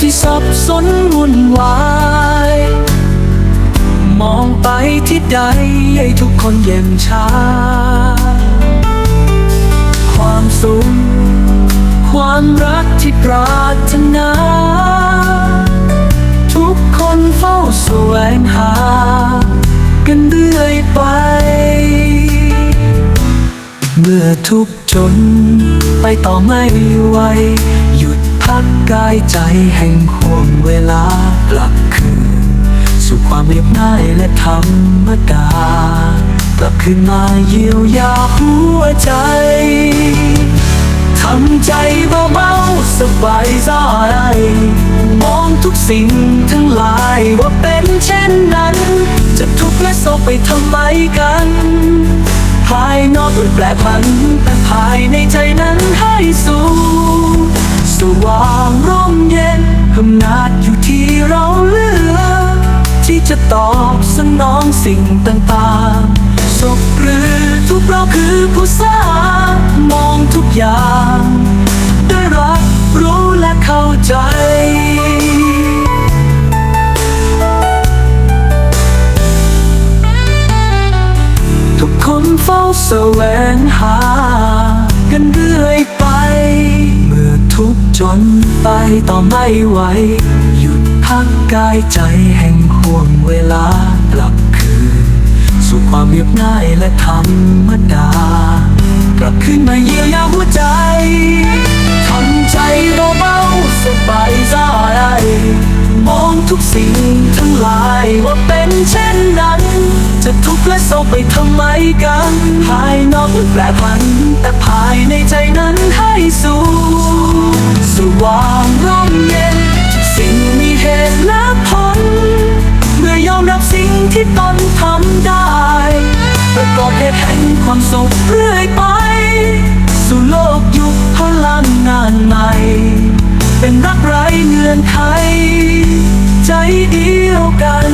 ที่สับสนวุ่นวาย มองไปที่ใดให้ทุกคนเย็นชา ความสุขความรักที่ปรารถนา ทุกคนเฝ้าแสวงหา กันเรื่อยไป เมื่อทุกจนไปต่อไม่ไหว กายใจแห่งห่วงเวลากลับคืน สู่ความเรียบง่ายและธรรมดากลับคืนมาเยียวยาหัวใจทำใจเบาๆสบายใจมองทุกสิ่งทั้งหลายว่าเป็นเช่นนั้น จะทุกข์และโศกไปทำไมกัน ภายนอกมันแปลพันแต่ภายในใจนั้นให้สูง น้องสิ่งต่างๆสุขหรือทุกเราคือผู้สร้างมองทุกอย่างด้วยรักรู้และเข้าใจทุกคนเฝ้าแสวงหา กันเรื่อยไป เมื่อทุกจนไปต่อไม่ไหว กายใจแห่งห่วงเวลากลับคืน สู่ความเรียบง่ายและธรรมดากลับคืนมาเยียวยาหัวใจทำใจเบาสบายใจมองทุกสิ่งทั้งหลายว่าเป็นเช่นนั้น จะทุกข์และโศกไปทำไมกัน ภายนอกแปรผัน แต่ภายในใจนั้นให้สูงสว่างร่มเย็น ที่ตนทำได้ประกอบเหตุแห่งความสุขเรื่อยไป สู่โลกยุคพลังงานใหม่ เป็นรักไร้เงื่อนไข ใจเดียวกัน